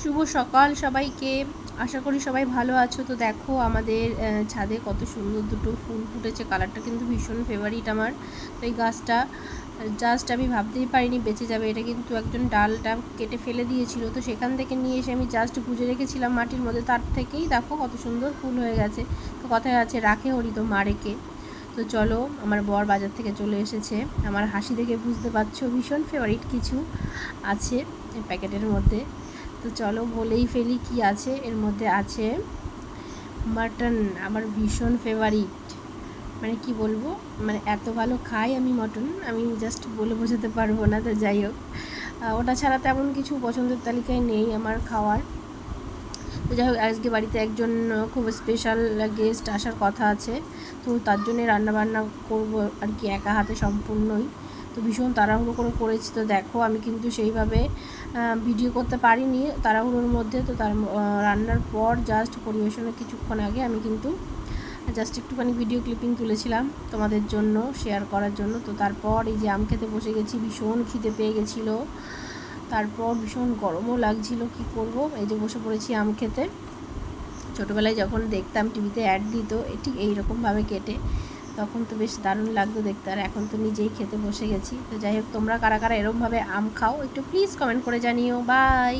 শুভ সকাল সবাইকে। আশা করি সবাই ভালো আছো। তো দেখো, আমাদের ছাদে কত সুন্দর দুটো ফুল ফুটেছে। কালারটা কিন্তু ভীষণ ফেভারিট আমার। তো এই গাছটা জাস্ট আমি ভাবতেই পারিনি বেঁচে যাবে। এটা কিন্তু একজন ডালটা কেটে ফেলে দিয়েছিল। তো সেখান থেকে নিয়ে এসে আমি জাস্ট গুজে রেখেছিলাম মাটির মধ্যে। তার থেকেই দেখো কত সুন্দর ফুল হয়ে গেছে। তো কথায় আছে, রাখে হরি তো মারেকে তো চলো, আমার বর বাজার থেকে চলে এসেছে। আমার হাসি দেখে বুঝতে পারছ, ভীষণ ফেভারিট কিছু আছে প্যাকেটের মধ্যে। তো চলো বলেই ফেলি কি আছে। এর মধ্যে আছে মাটন আমার ভীষণ ফেভারিট মানে কি বলব? মানে এত ভালো খাই আমি মটন আমি জাস্ট বলে বোঝাতে পারব না, তো যাই হোক। ওটা ছাড়া তেমন কিছু পছন্দের তালিকায় নেই আমার খাওয়ার। তো যাই হোক, আজকে বাড়িতে একজন খুব স্পেশাল গেস্ট আসার কথা আছে। তো তার জন্যে রান্নাবান্না করব আর কি একা হাতে সম্পূর্ণই। তো ভীষণ তাড়াহুড়ো করে করেছি। তো দেখো, আমি কিন্তু সেইভাবে ভিডিও করতে পারিনি তাড়াহুড়োর মধ্যে। তো তার রান্নার পর জাস্ট পরিবেশনের কিছুক্ষণ আগে আমি কিন্তু জাস্ট একটুখানি ভিডিও ক্লিপিং তুলেছিলাম তোমাদের জন্য শেয়ার করার জন্য। তো তারপর এই যে আম খেতে বসে গেছি, ভীষণ খিদে পেয়ে গেছিল। তারপর ভীষণ গরমও লাগছিল, কি করব? এই যে বসে পড়েছি আম খেতে। ছোটোবেলায় যখন দেখতাম টিভিতে অ্যাড দিত ঠিক এইরকমভাবে কেটে। তখন তো বেশ দারুণ লাগতো দেখতে। আর এখন তো নিজেই খেতে বসে গেছি। তো যাই হোক, তোমরা কারা কারা এরমভাবে আম খাও, একটু প্লিজ কমেন্ট করে জানিও। বাই